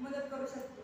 मदत करू शकतो.